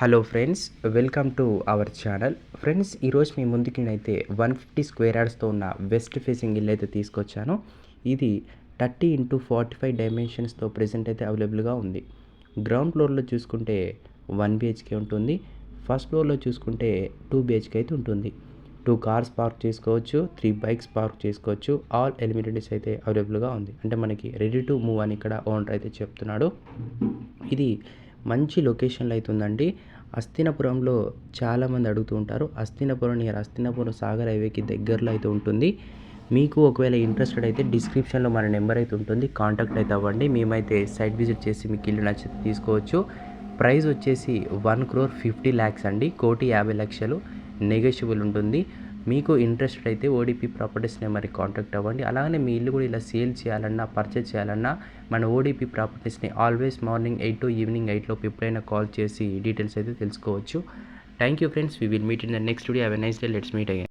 Hello friends welcome to our channel friends ఈరోజు మీ ముందుకి నేనైతే వన్ ఫిఫ్టీ స్క్వేర్ యార్డ్స్తో ఉన్న వెస్ట్ ఫేసింగ్ ఇల్లు అయితే తీసుకొచ్చాను. ఇది థర్టీ ఇంటూ ఫార్టీ ఫైవ్ డైమెన్షన్స్తో ప్రెసెంట్ అయితే అవైలబుల్గా ఉంది. గ్రౌండ్ ఫ్లోర్లో చూసుకుంటే వన్ బిహెచ్కే ఉంటుంది. ఫస్ట్ ఫ్లోర్లో చూసుకుంటే టూ బిహెచ్కే అయితే ఉంటుంది. టూ కార్స్ పార్క్ చేసుకోవచ్చు త్రీ బైక్స్ పార్క్ చేసుకోవచ్చు ఆల్ ఎలిమిటెడ్స్ అయితే అవైలబుల్గా ఉంది. అంటే మనకి రెడీ టు మూవ్ అని ఇక్కడ ఓనర్ అయితే చెప్తున్నాడు. ఇది మంచి లొకేషన్లో అయితే ఉందండి అస్థినపురంలో చాలామంది అడుగుతూ ఉంటారు. అస్థినపురం నియర్ అస్థినపురం సాగర్ హైవేకి దగ్గరలో అయితే ఉంటుంది. మీకు ఒకవేళ ఇంట్రెస్టెడ్ అయితే డిస్క్రిప్షన్లో మన నెంబర్ అయితే ఉంటుంది. కాంటాక్ట్ అయితే అవ్వండి. మేమైతే సైట్ విజిట్ చేసి మీకు ఇల్లు నచ్చితే తీసుకోవచ్చు. ప్రైస్ వచ్చేసి వన్ క్రోర్ ఫిఫ్టీ ల్యాక్స్ అండి. కోటి యాభై లక్షలు నెగోషియబుల్ ఉంటుంది. మీకు ఇంట్రెస్టెడ్ అయితే ఓడిపి ప్రాపర్టీస్ నెంబర్కి కాంటాక్ట్ అవ్వండి. అలాగే మీ ఇల్లు కూడా ఇలా సేల్ చేయాలన్నా పర్చేజ్ చేయాలన్నా మన ODP ప్రాపర్టీస్ని always morning eight to evening ఎయిట్లోపు ఎప్పుడైనా కాల్ చేసి డీటెయిల్స్ అయితే తెలుసుకోవచ్చు. Thank you friends we will meet in the next video have a nice day let's meet again